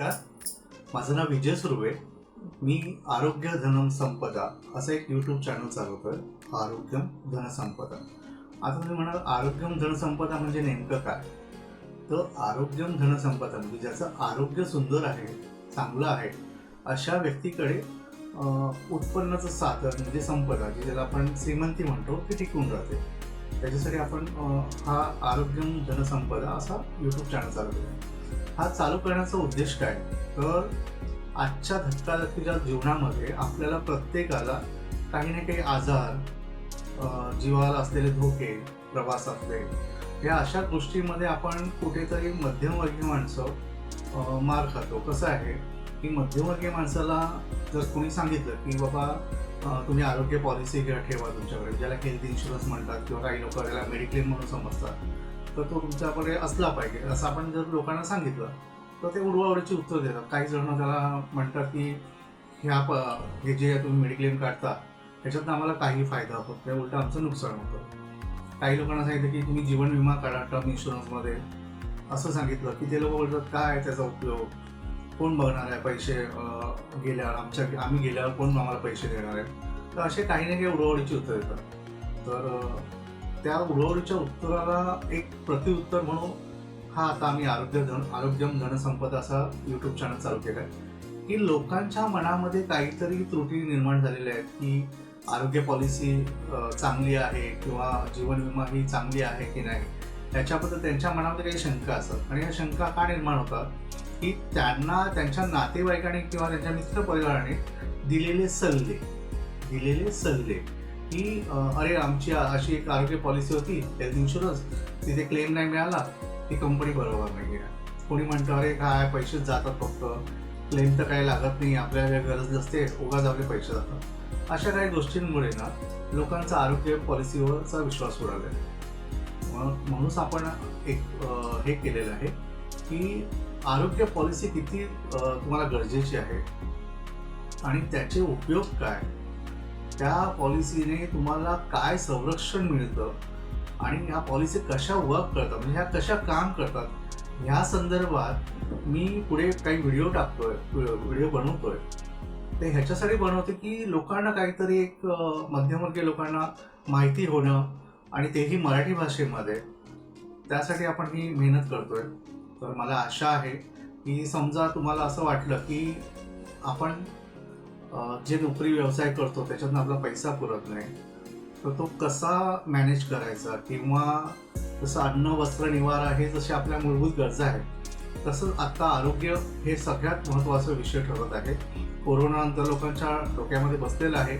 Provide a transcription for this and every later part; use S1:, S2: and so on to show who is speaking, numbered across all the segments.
S1: नमस्कार माझं नाव विजय सुर्वे. मी आरोग्य धनम संपदा असं एक यूट्यूब चॅनल चालवतोय. आरोग्यम धनसंपदा. आता तुम्ही म्हणाल आरोग्यम धनसंपदा म्हणजे नेमकं काय? तर आरोग्यम धनसंपदा म्हणजे ज्याचं आरोग्य सुंदर आहे चांगलं आहे अशा व्यक्तीकडे उत्पन्नाचं साधन म्हणजे संपदा जी ज्याला आपण श्रीमंती म्हणतो ती टिकून राहते. त्याच्यासाठी आपण हा आरोग्यम जनसंपदा असा यूट्यूब चॅनल चालवतो आहे हा चालू करण्याचा उद्देश काय? तर आजच्या धक्काधक्कीच्या जीवनामध्ये आपल्याला प्रत्येकाला काही ना काही आजार जीवाला असलेले धोके प्रवासातले या अशा गोष्टीमध्ये आपण कुठेतरी मध्यमवर्गीय माणसं मार खातो. कसं आहे की मध्यमवर्गीय माणसाला जर कोणी सांगितलं की बाबा तुम्ही आरोग्य पॉलिसी ठेवा तुमच्याकडे. ज्याला हेल्थ इन्शुरन्स म्हणतात किंवा काही लोक त्याला मेडिक्लेम म्हणून समजतात तर तो तुमच्याकडे असला पाहिजे. असं आपण जर लोकांना सांगितलं तर ते उडवावडीची उत्तर देतात. काही जण त्याला म्हणतात की ह्या प हे जे तुम्ही मेडिक्लेम काढता त्याच्यातनं आम्हाला काही फायदा होतो. त्या उलट आमचं नुकसान होतं. काही लोकांना सांगितलं की तुम्ही जीवन विमा काढा टर्म इन्शुरन्समध्ये असं सांगितलं की ते लोक बोलतात काय त्याचा उपयोग? कोण बघणार आहे पैसे गेल्यावर? आमच्या आम्ही गेल्यावर कोण आम्हाला पैसे देणार आहे? तर असे काही ना काही उडवाउडीची उत्तर येतात. तर त्या उडवडीच्या उत्तराला एक प्रतिउत्तर म्हणून हा आता आम्ही आरोग्य धन आरोग्यम धनसंपदा असा यूट्यूब चॅनल चालू केला आहे की लोकांच्या मनामध्ये काहीतरी त्रुटी निर्माण झालेल्या आहेत की आरोग्य पॉलिसी चांगली आहे किंवा जीवन विमा ही चांगली आहे की नाही? याच्याबद्दल त्यांच्या मनामध्ये काही शंका असतात. आणि या शंका का निर्माण होतात? की त्यांना त्यांच्या नातेवाईकाने किंवा त्यांच्या मित्रपरिवाराने दिलेले सल्ले दिलेले सल्ले की अरे आमची अशी एक आरोग्य पॉलिसी होती हेल्थ इन्शुरन्स तिथे क्लेम नाही मिळाला ती कंपनी बरोबर नाही आहे कोणी म्हणतं अरे काय पैसेच जातात फक्त क्लेम तर काही लागत नाही आपल्याला गरज नसते उगाच आपले पैसे जातात. अशा काही गोष्टींमुळे ना लोकांचा आरोग्य पॉलिसीवरचा विश्वास उडाला. आहे म्हणूनच आपण एक हे केलेलं आहे. की आरोग्य पॉलिसी किती तुम्हाला गरजेची आहे आणि त्याचे उपयोग काय? त्या पॉलिसीने तुम्हाला काय संरक्षण मिळतं आणि ह्या पॉलिसी कशा वर्क करतात? म्हणजे ह्या कशा काम करतात? ह्या संदर्भात मी पुढे काही व्हिडिओ टाकतोय व्हिडिओ बनवतोय. ते ह्याच्यासाठी बनवते की लोकांना काहीतरी एक मध्यमवर्गीय लोकांना माहिती होणं आणि तेही मराठी भाषेमध्ये. त्यासाठी आपण ही मेहनत करतोय. तर मला आशा आहे की समजा तुम्हाला असं वाटलं की आपण जे नोकरी व्यवसाय करतो त्याच्यातून आपला पैसा पुरत नाही तर तो कसा मॅनेज करायचा? किंवा जसं अन्न वस्त्र निवारा हे जसे आपल्या मूलभूत गरजा आहेत तसंच आत्ता आरोग्य हे सगळ्यात महत्त्वाचा विषय ठरत आहे. कोरोनानंतर लोकांच्या डोक्यामध्ये बसलेलं आहे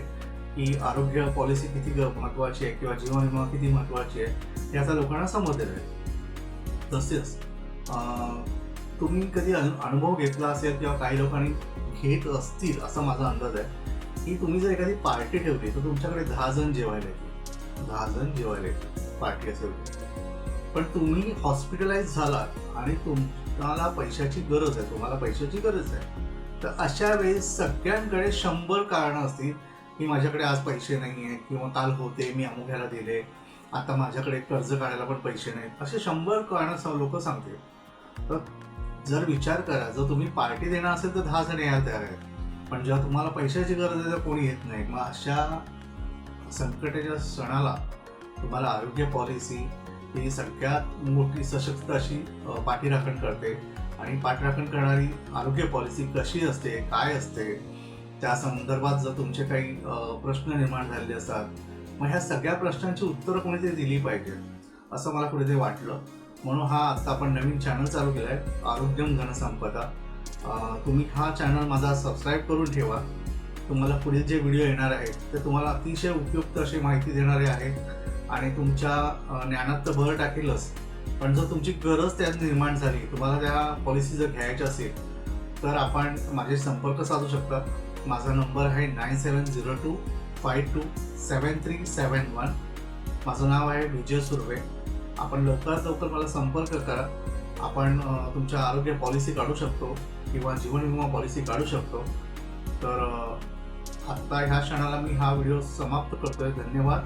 S1: की आरोग्य पॉलिसी किती महत्त्वाची आहे किंवा जीवन विमा किती महत्त्वाची आहे हे आता लोकांना समजलेलं आहे. तसेच तुम्ही कधी अनु- अनुभव घेतला असेल किंवा काही लोकांनी घेत असतील असा माझा अंदाज आहे की तुम्ही जर एखादी पार्टी ठेवली तर तुमच्याकडे दहा जण जेवायला येतील. दहा जण जेवायला येतील पार्टी असेल पण तुम्ही हॉस्पिटलाइज झालात आणि तुम्हाला पैशाची गरज आहे तुम्हाला पैशाची गरज आहे तर अशा वेळेस सगळ्यांकडे शंभर कारणं असतील की माझ्याकडे आज पैसे नाही आहे किंवा काल होते मी अमुख्याला दिले आता माझ्याकडे कर्ज काढायला पण पैसे नाहीत. असे शंभर कारण लोक सांगते तर जर विचार करा जर तुम्ही पार्टी देणार असेल तर दहा जण यायला तयार आहेत. पण जेव्हा तुम्हाला पैशाची गरज आहे तर कोणी येत नाही. मग अशा संकटाच्या सणाला तुम्हाला आरोग्य पॉलिसी ही सगळ्यात मोठी सशक्त अशी पाठीराखण करते. आणि पाठराखण करणारी आरोग्य पॉलिसी कशी असते काय असते त्या संदर्भात जर तुमचे काही प्रश्न निर्माण झालेले असतात मग ह्या सगळ्या प्रश्नांची उत्तरं कोणीतरी दिली पाहिजे असं मला कुठेतरी वाटलं. म्हणून हा आता आपण नवीन चॅनल चालू केला आहे आरोग्यम धनसंपदा तुम्ही हा चॅनल माझा सबस्क्राईब करून ठेवा. तुम्हाला पुढील जे व्हिडिओ येणार आहेत ते तुम्हाला अतिशय उपयुक्त अशी माहिती देणारे आहेत. आणि तुमच्या ज्ञानात तर भर टाकेलच. पण जर तुमची गरज त्यात निर्माण झाली तुम्हाला त्या पॉलिसी जर घ्यायच्या असेल तर आपण माझे संपर्क साधू शकता. माझा नंबर आहे nine seven zero two five two seven three seven one माझं नाव आहे विजय सुर्वे. आपण लवकरात लवकर मला संपर्क करा. आपण तुमच्या आरोग्य पॉलिसी काढू शकतो किंवा जीवन विमा पॉलिसी काढू शकतो. तर आत्ता ह्या क्षणाला मी हा व्हिडिओ समाप्त करतोय. धन्यवाद.